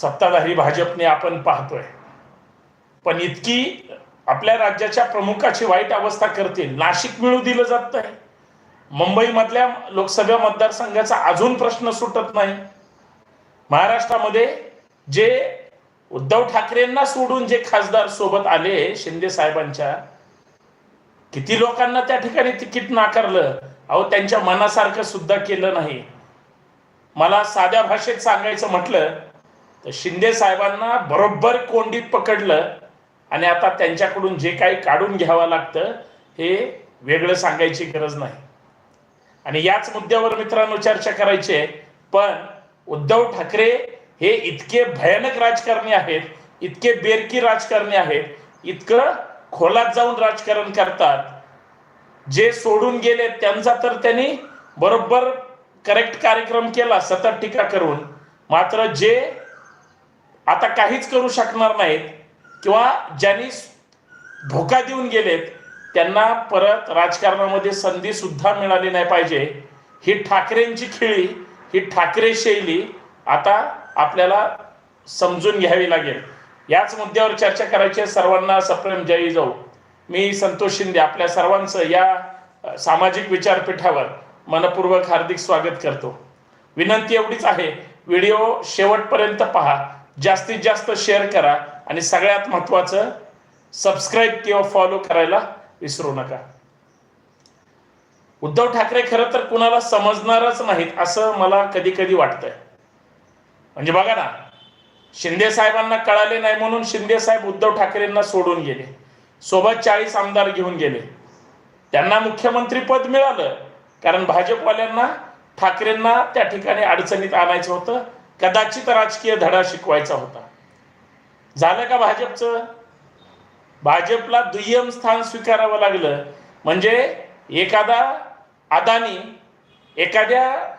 सत्ताधारी भाजपने आपण पाहतोय. पण इतकी आपल्या राज्याच्या प्रमुखाची वाईट अवस्था करतील नाशिक मिळू दिलं जात नाही. मुंबईमधल्या लोकसभा मतदारसंघाचा अजून प्रश्न सुटत नाही. महाराष्ट्रामध्ये जे उद्धव ठाकरेंना सोडून जे खासदार सोबत आले शिंदे साहेबांच्या किती लोकांना त्या ठिकाणी तिकीट नाकारलं? अहो त्यांच्या मनासारखं सुद्धा केलं नाही. मला साध्या भाषेत सांगायचं म्हटलं तर शिंदे साहेबांना बरोबर कोंडीत पकडलं आणि आता त्यांच्याकडून जे काही काढून घ्यावं लागतं हे वेगळं सांगायची गरज नाही. आणि याच मुद्द्यावर मित्रांनो चर्चा करायची आहे पण उद्धव ठाकरे हे इतके भयानक राजकारणी आहेत इतके बेरकी राजकारणी आहेत इतकं खोलात जाऊन राजकारण करतात. जे सोडून गेले त्यांचा तर त्यांनी बरोबर करेक्ट कार्यक्रम केला सतत टीका करून. मात्र जे आता काहीच करू शकणार नाहीत किंवा ज्यांनी धोका देऊन गेलेत त्यांना परत राजकारणामध्ये संधी सुद्धा मिळाली नाही पाहिजे. ही ठाकरेंची खेळी ही ठाकरे शैली आता आपल्याला समजून घ्यावी लागेल. याच मुद्द्यावर चर्चा करायची आहे. सर्वांना सप्रेम जयी जाऊ. मी संतोष शिंदे आपल्या सर्वांचं या सामाजिक विचारपीठावर मनपूर्वक हार्दिक स्वागत करतो. विनंती एवढीच आहे. व्हिडिओ शेवटपर्यंत पहा. जास्तीत जास्त शेअर करा आणि सगळ्यात महत्त्वाचं सबस्क्राईब किंवा फॉलो करायला विसरू नका. उद्धव ठाकरे खरं तर कुणाला समजणारच नाहीत असं मला कधी कधी वाटतंय. म्हणजे बघा ना शिंदे साहेबांना कळाले नाही म्हणून शिंदे साहेब उद्धव ठाकरेंना सोडून गेले. सोबत चाळीस आमदार घेऊन गेले. त्यांना मुख्यमंत्री पद मिळालं कारण भाजपवाल्यांना ठाकरेंना त्या ठिकाणी अडचणीत आणायचं होतं. कदाचित राजकीय धडा शिकवायचा होता. झालं का भाजपचं? भाजपला दुय्यम स्थान स्वीकारावं लागलं. म्हणजे एखादा अदानी एखाद्या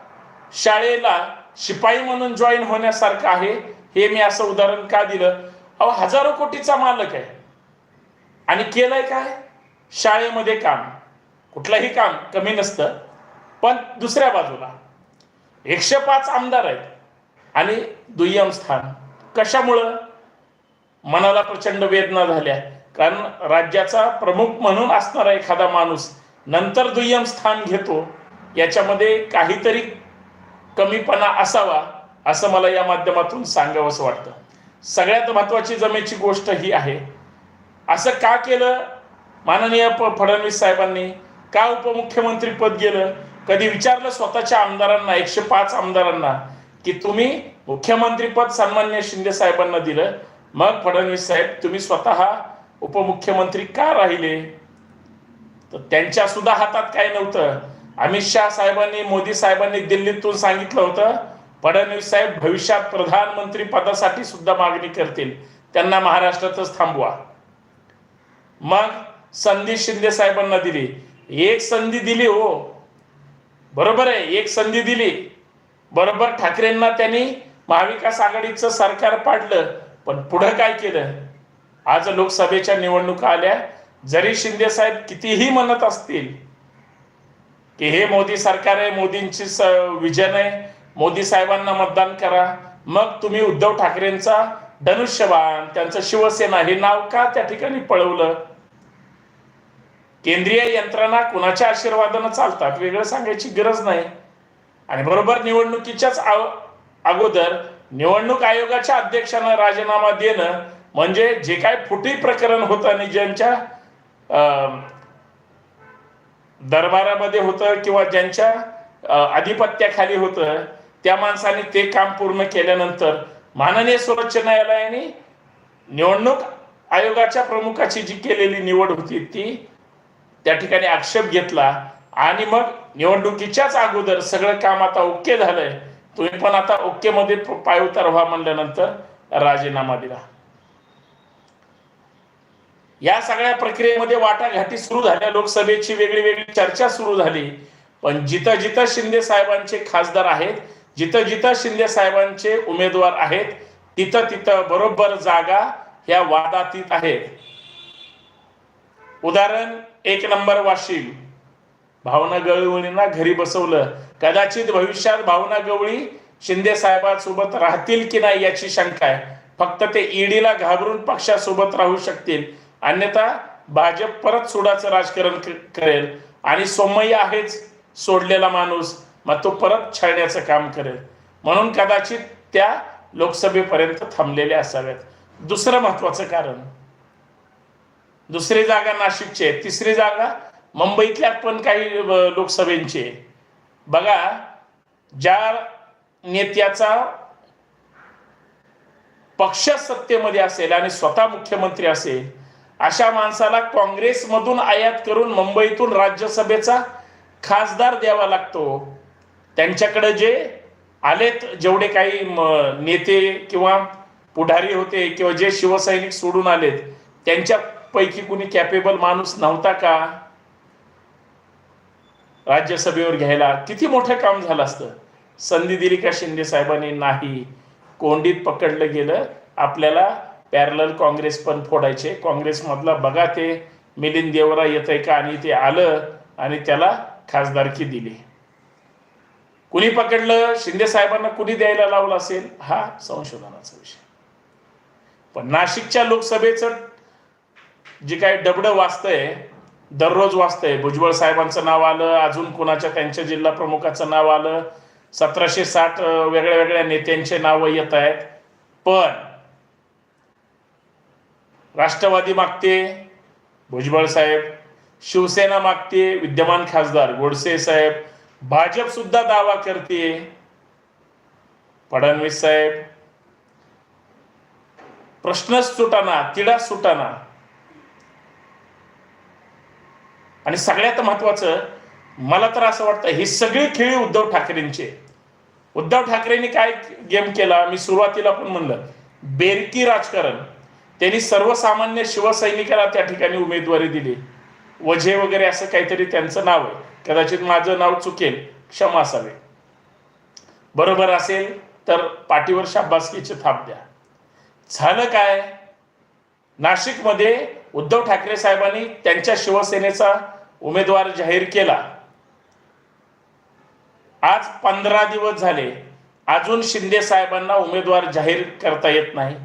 शाळेला शिपाई म्हणून जॉईन होण्यासारखं आहे हे मी असं उदाहरण का दिलं? अहो हजारो कोटीचा मालक आहे. आणि केलंय काय? शाळेमध्ये काम. कुठलंही काम कमी नसतं. पण दुसऱ्या बाजूला. एकशे पाच आमदार आहेत. आणि दुय्यम स्थान. कशामुळं? मनाला प्रचंड वेदना झाल्या. कारण राज्याचा प्रमुख म्हणून असणारा एखादा माणूस नंतर दुय्यम स्थान घेतो याच्यामध्ये काहीतरी कमीपणा असावा असं मला या माध्यमातून सांगावंसं वाटतं. सगळ्यात महत्वाची जमेची गोष्ट ही आहे. असं का केलं? माननीय प- फडणवीस साहेबांनी. का उपमुख्यमंत्री पद गेलं? कधी विचारलं स्वतःच्या आमदारांना एकशे पाच आमदारांना की तुम्ही मुख्यमंत्रीपद सन्मान्य शिंदे साहेबांना दिलं मग फडणवीस साहेब तुम्ही स्वतः उपमुख्यमंत्री का राहिले? तर त्यांच्या सुद्धा हातात काय नव्हतं. अमित शहा साहेबांनी मोदी साहेबांनी दिल्लीतून सांगितलं होतं फडणवीस साहेब भविष्यात प्रधानमंत्री पदासाठी सुद्धा मागणी करतील. त्यांना महाराष्ट्रातच थांबवा. मग संधी शिंदे साहेबांना दिली. एक संधी दिली हो. बरोबर आहे एक संधी दिली. बरोबर ठाकरेंना त्यांनी महाविकास आघाडीचं सरकार पाडलं पण पुढं काय केलं? आज लोकसभेच्या निवडणुका आल्या. जरी शिंदे साहेब कितीही म्हणत असतील की हे मोदी सरकार आहे मोदींची विजन आहे मोदी साहेबांना मतदान करा. मग तुम्ही उद्धव ठाकरेंचा धनुष्यबाण त्यांचं शिवसेना हे नाव का त्या ठिकाणी पळवलं? केंद्रीय यंत्रणा कुणाच्या आशीर्वादानं चालतात? वेगळं सांगायची गरज नाही. आणि बरोबर निवडणुकीच्याच अगोदर निवडणूक आयोगाच्या अध्यक्षांना राजीनामा देणं म्हणजे जे काय फुटी प्रकरण होतं आणि ज्यांच्या अं, दरबारामध्ये होतं किंवा ज्यांच्या आधिपत्याखाली अधिपत्याखाली होतं त्या माणसाने ते काम पूर्ण केल्यानंतर माननीय सर्वोच्च न्यायालयाने निवडणूक आयोगाच्या प्रमुखाची जी केलेली निवड होती ती त्या ठिकाणी आक्षेप घेतला आणि मग निवडणुकीच्याच अगोदर सगळं काम आता ओके झालंय. तुम्ही पण आता ओके मध्ये पाय उतार व्हा म्हणल्यानंतर राजीनामा दिला. या सगळ्या प्रक्रियेमध्ये वाटाघाटी सुरू झाल्या. लोकसभेची वेगळी वेगळी चर्चा सुरू झाली. पण जिथं जिथं शिंदे साहेबांचे खासदार आहेत जिथं जिथं शिंदे साहेबांचे उमेदवार आहेत तिथं तिथं बरोबर जागा ह्या वादातीत आहेत. उदाहरण एक नंबर वाशिम. भावना गवळींना घरी बसवलं. कदाचित भविष्यात भावना गवळी शिंदे साहेबांसोबत राहतील की नाही याची शंका आहे. फक्त ते ईडीला घाबरून पक्षासोबत राहू शकतील. अन्यथा भाजप परत सुडाचं राजकारण करेल. आणि सोमय्या आहेच सोडलेला माणूस. मग तो परत छळण्याचं काम करेल. म्हणून कदाचित त्या लोकसभेपर्यंत थांबलेल्या असाव्यात. दुसरं महत्वाचं कारण. दुसरी जागा नाशिकची आहे. तिसरी जागा मुंबईतल्या पण काही लोकसभेचे. बघा ज्या नेत्याचा पक्ष सत्तेमध्ये असेल आणि स्वतः मुख्यमंत्री असेल अशा माणसाला काँग्रेसमधून आयात करून मुंबईतून राज्यसभेचा खासदार द्यावा लागतो. त्यांच्याकडे जे आलेत जेवढे काही नेते किंवा पुढारी होते किंवा जे शिवसैनिक सोडून आलेत त्यांच्यापैकी कुणी कॅपेबल माणूस नव्हता का? राज्यसभेवर घ्यायला किती मोठं काम झालं असतं? संधी दिली का शिंदे साहेबांनी? नाही. कोंडीत पकडलं गेलं. आपल्याला पॅरल काँग्रेस पण फोडायचे. काँग्रेसमधला बघा ते मिलिंद देवरा येत आहे का? आणि ते आलं आणि त्याला खासदारकी दिली. कुणी पकडलं? शिंदे साहेबांना कुणी द्यायला लावलं असेल? हा संशोधनाचा विषय. पण नाशिकच्या लोकसभेचं जे काही डबडं वाचतंय दररोज वाचतंय. भुजबळ साहेबांचं नाव आलं अजून कुणाच्या त्यांच्या जिल्हा प्रमुखाचं नाव आलं. सतराशे साठ वेगळ्या वेगळ्या नेत्यांचे नावं येत आहेत. पण राष्ट्रवादी मागते भुजबळ साहेब. शिवसेना मागते विद्यमान खासदार गोडसे साहेब. भाजप सुद्धा दावा करते फडणवीस साहेब. प्रश्नच सुटाना तिढा सुटाना. आणि सगळ्यात महत्वाचं मला तर असं वाटतं ही सगळी खेळी उद्धव ठाकरेंची उद्धव ठाकरेंनी काय गेम केला? मी सुरुवातीला पण म्हणलं बेरकी राजकारण. त्यांनी सर्वसामान्य शिवसैनिकाला त्या ठिकाणी उमेदवारी दिली. वझे वगैरे असं काहीतरी त्यांचं नाव आहे. कदाचित माझं नाव चुकेल क्षमा असावे. बरोबर असेल तर पाठीवर शाबासकीची थाप द्या. झालं काय? नाशिकमध्ये उद्धव ठाकरे साहेबांनी त्यांच्या शिवसेनेचा उमेदवार जाहीर केला. आज पंधरा दिवस झाले. अजून शिंदे साहेबांना उमेदवार जाहीर करता येत नाही.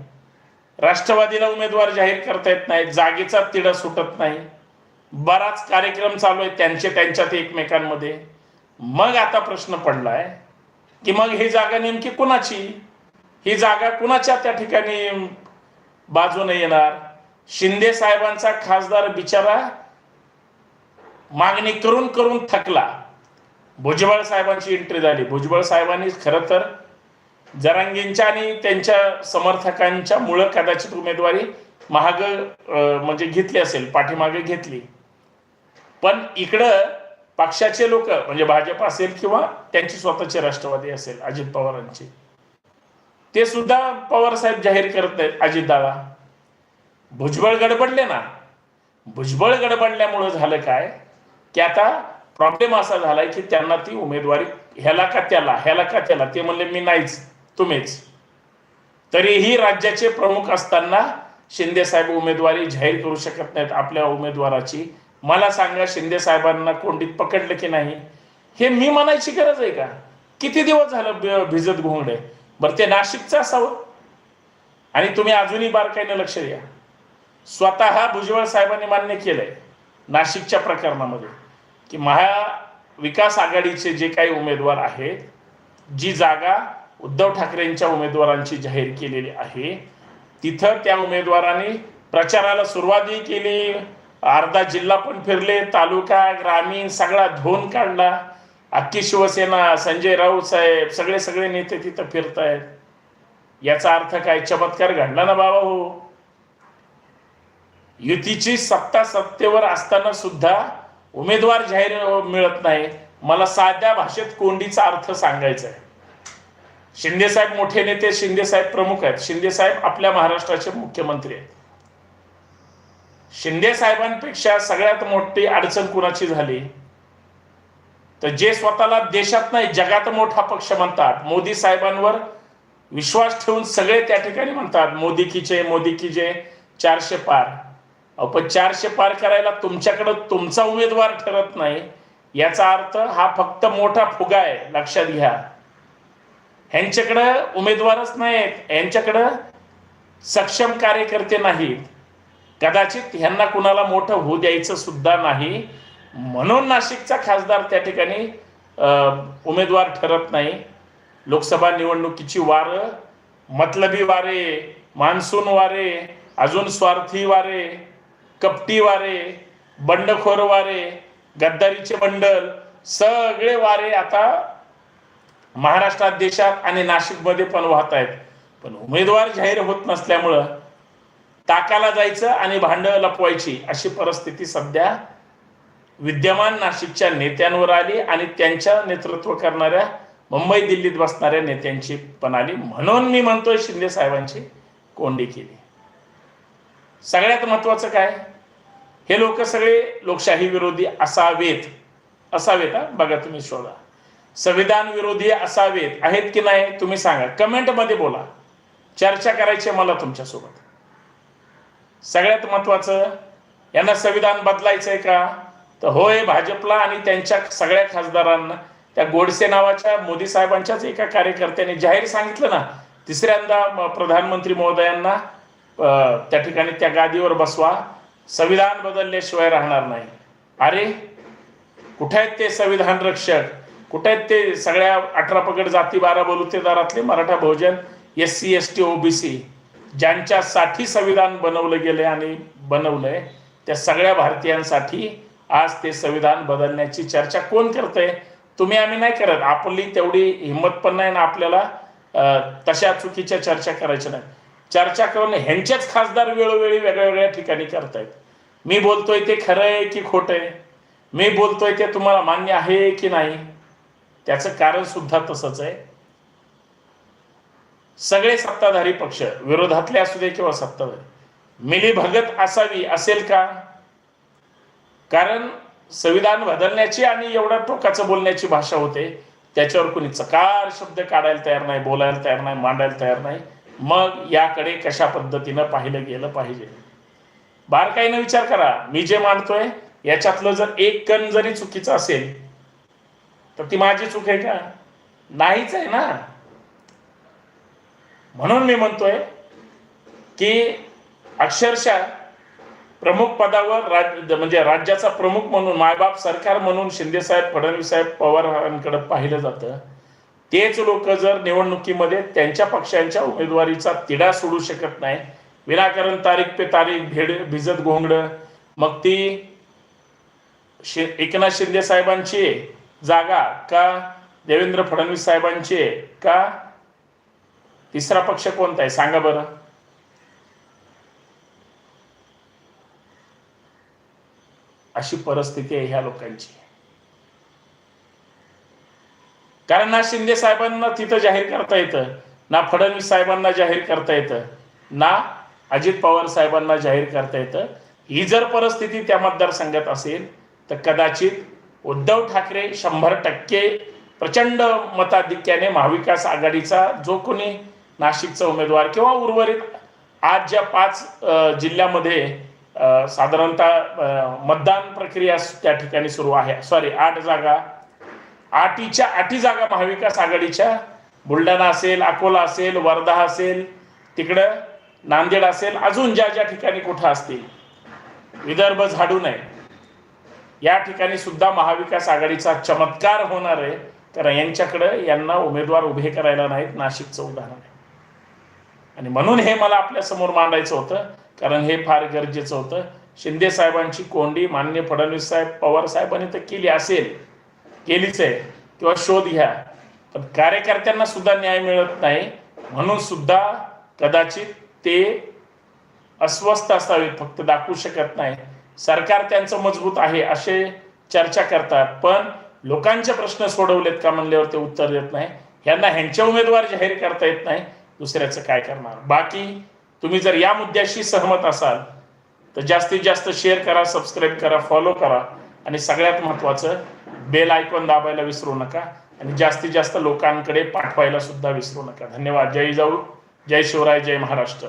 राष्ट्रवादीला उमेदवार जाहीर करता येत नाही. जागेचा तिढा सुटत नाही. बराच कार्यक्रम चालू आहे त्यांचे त्यांच्यात एकमेकांमध्ये. मग आता प्रश्न पडलाय की मग ही जागा नेमकी कुणाची? ही जागा कुणाच्या त्या ठिकाणी बाजूने येणार? शिंदे साहेबांचा खासदार बिचारा मागणी करून करून थकला. भुजबळ साहेबांची एंट्री झाली. भुजबळ साहेबांनी खरं तर जरांगींच्या आणि त्यांच्या समर्थकांच्या मुळे कदाचित उमेदवारी महाग म्हणजे घेतली असेल पाठीमागे घेतली. पण इकडं पक्षाचे लोक म्हणजे भाजप असेल किंवा त्यांची स्वतःची राष्ट्रवादी असेल अजित पवारांची ते सुद्धा पवार साहेब जाहीर करत नाहीत अजितदादा भुजबळ गडबडले ना. भुजबळ गडबडल्यामुळं झालं काय? की आता प्रॉब्लेम असा झालाय की त्यांना ती उमेदवारी ह्याला का त्याला ह्याला का त्याला? ते म्हणले मी नाहीच तुम्हीच. तरीही राज्याचे प्रमुख असताना शिंदे साहेब उमेदवारी जाहीर करू शकत नाहीत आपल्या उमेदवाराची. मला सांगा शिंदे साहेबांना कोंडीत पकडलं की नाही? हे मी म्हणायची गरज आहे का? किती दिवस झालं भिजत घोंगडे? बरं ते नाशिकचं असावं. आणि तुम्ही अजूनही बारकाईनं लक्ष द्या. स्वतः भुजबळ साहेबांनी मान्य केलंय. नाशिकच्या प्रकरणामध्ये की महाविकास आघाडीचे जे काही उमेदवार आहेत जी जागा उद्धव ठाकरेंच्या उमेदवारांची जाहीर केलेली आहे तिथं त्या उमेदवारांनी प्रचाराला सुरुवातही केली. अर्धा जिल्हा पण फिरले तालुका ग्रामीण सगळा धोन काढला. अख्खी शिवसेना संजय राऊत साहेब सगळे सगळे नेते तिथं फिरतायत. याचा अर्थ काय? चमत्कार घडला ना बाबा हो. युतीची सत्ता सत्तेवर असताना सुद्धा उमेदवार जाहीर मिळत नाही. मला साध्या भाषेत कोंडीचा अर्थ सांगायचा आहे शिंदे साहेब मोठे नेते शिंदे साहेब प्रमुख आहेत. शिंदे साहेब आपल्या महाराष्ट्राचे मुख्यमंत्री आहेत. शिंदे साहेबांपेक्षा सगळ्यात मोठी अडचण कुणाची झाली? तर जे स्वतःला देशात नाही जगात मोठा पक्ष म्हणतात. मोदी साहेबांवर विश्वास ठेवून सगळे त्या ठिकाणी म्हणतात मोदी की जय मोदी की जय चारशे पार. पण चारशे पार करायला तुमच्याकडं तुमचा उमेदवार ठरत नाही. याचा अर्थ हा फक्त मोठा फुगा आहे लक्षात घ्या. ह्यांच्याकडं उमेदवारच नाहीत यांच्याकडं सक्षम कार्यकर्ते नाहीत. कदाचित ह्यांना कुणाला मोठं होऊ द्यायचं सुद्धा नाही. म्हणून नाशिकचा खासदार त्या ठिकाणी अं, उमेदवार ठरत नाही. लोकसभा निवडणुकीची वारं मतलबी वारे मान्सून वारे अजून स्वार्थी वारे कपटी वारे बंडखोर वारे गद्दारीचे बंडल सगळे वारे आता महाराष्ट्रात देशात आणि नाशिकमध्ये पण वाहत आहेत. पण उमेदवार जाहीर होत नसल्यामुळं ताकाला जायचं आणि भांड लपवायची अशी परिस्थिती सध्या विद्यमान नाशिकच्या नेत्यांवर आली आणि त्यांच्या नेतृत्व करणाऱ्या मुंबई दिल्लीत बसणाऱ्या नेत्यांची पण आली. म्हणून मी म्हणतोय शिंदे साहेबांची कोंडी केली. सगळ्यात महत्वाचं काय? हे लोक सगळे लोकशाही विरोधी असावेत. असावेत हा? बघा तुम्ही शोधा. संविधान विरोधी असावेत आहेत की नाही तुम्ही सांगा. कमेंटमध्ये बोला. चर्चा करायची आहे मला तुमच्यासोबत. सगळ्यात महत्वाचं यांना संविधान बदलायचंय का? तर होय भाजपला आणि त्यांच्या सगळ्या खासदारांना त्या गोडसे नावाच्या मोदी साहेबांच्याच एका कार्यकर्त्याने जाहीर सांगितलं ना तिसऱ्यांदा प्रधानमंत्री महोदयांना त्या ठिकाणी त्या गादीवर बसवा. संविधान बदलल्याशिवाय राहणार नाही. अरे कुठे आहेत ते संविधान रक्षक? कुठे आहेत ते सगळ्या अठरा पगड जाती बारा बलुतेदारातले Maratha Bahujan S C S T OBC? ज्यांच्यासाठी संविधान बनवलं गेले आणि बनवलंय त्या सगळ्या भारतीयांसाठी आज ते संविधान बदलण्याची चर्चा कोण करतंय? तुम्ही आम्ही नाही करत. आपली तेवढी हिंमत पण नाही ना आपल्याला तशा चुकीच्या चर्चा करायच्या नाही चर्चा करून ह्यांचेच खासदार वेळोवेळी वेगळ्या वेगळ्या ठिकाणी करतायत. मी बोलतोय ते खरं आहे की खोटं आहे? मी बोलतोय ते तुम्हाला मान्य आहे की नाही? त्याचं कारण सुद्धा तसंच आहे. सगळे सत्ताधारी पक्ष विरोधातले असू दे किंवा सत्ताधारी मिली भगत असावी असेल का? कारण संविधान बदलण्याची आणि एवढ्या टोकाचं बोलण्याची भाषा होते त्याच्यावर कोणी चकार शब्द काढायला तयार नाही बोलायला तयार नाही मांडायला तयार नाही. मग याकडे कशा पद्धतीनं पाहिलं गेलं पाहिजे? बारकाईनं विचार करा. मी जे मांडतोय याच्यातलं जर एक कण जरी चुकीचं असेल तर ती माझी चूक आहे का? नाहीच आहे ना. म्हणून मी म्हणतोय की अक्षरशः प्रमुख पदावर राज म्हणजे राज्याचा प्रमुख म्हणून मायबाप सरकार म्हणून शिंदेसाहेब फडणवीस साहेब पवारांकडे पाहिलं जातं. तेच लोक जर निवडणुकीमध्ये त्यांच्या पक्षांच्या उमेदवारीचा तिढा सोडू शकत नाही विनाकारण तारीख पे तारीख भेड भिजत घोंगडं. मग ती शि एकनाथ शिंदे साहेबांची आहे. जागा का देवेंद्र फडणवीस साहेबांची आहे? का तिसरा पक्ष कोणता आहे? सांगा बरं. अशी परिस्थिती आहे ह्या लोकांची. कारण ना शिंदे साहेबांना तिथं जाहीर करता येतं ना फडणवीस साहेबांना जाहीर करता येतं ना अजित पवार साहेबांना जाहीर करता येतं. ही जर परिस्थिती त्या मतदारसंघात असेल तर कदाचित उद्धव ठाकरे शंभर टक्के प्रचंड मताधिक्याने महाविकास आघाडीचा जो कोणी नाशिकचा उमेदवार किंवा उर्वरित आज ज्या पाच जिल्ह्यामध्ये साधारणतः मतदान प्रक्रिया त्या ठिकाणी सुरू आहे. सॉरी आठ जागा आठीच्या आठी जागा महाविकास आघाडीच्या बुलढाणा असेल अकोला असेल वर्धा असेल तिकडं नांदेड असेल अजून ज्या ज्या ठिकाणी कुठं असतील? विदर्भ झाडू नये. या ठिकाणी सुद्धा महाविकास आघाडीचा चमत्कार होणार आहे. कारण यांच्याकडं यांना उमेदवार उभे करायला नाहीत नाशिकचं उदाहरण आहे. आणि म्हणून हे मला आपल्यासमोर मांडायचं होतं कारण हे फार गरजेचं होतं. शिंदे साहेबांची कोंडी मान्य फडणवीस साहेब पवार साहेबांनी तर केली असेल. केलीच आहे किंवा शोध घ्या. पण कार्यकर्त्यांना सुद्धा न्याय मिळत नाही. म्हणून सुद्धा कदाचित ते अस्वस्थ असावे फक्त दाखवू शकत नाही सरकार त्यांचं मजबूत आहे असे चर्चा करतात. पण लोकांचे प्रश्न सोडवलेत का म्हणल्यावर ते उत्तर देत नाही. ह्यांना ह्यांचे उमेदवार जाहीर करता येत नाही. दुसऱ्याचं काय करणार? बाकी तुम्ही जर या मुद्द्याशी सहमत असाल तर जास्तीत जास्त शेअर करा सबस्क्राईब करा फॉलो करा. आणि सगळ्यात महत्त्वाचं बेल आयकॉन दाबायला विसरू नका आणि जास्तीत जास्त लोकांकडे पाठवायला सुद्धा विसरू नका. धन्यवाद. जय जाऊ जय शिवराय जय महाराष्ट्र.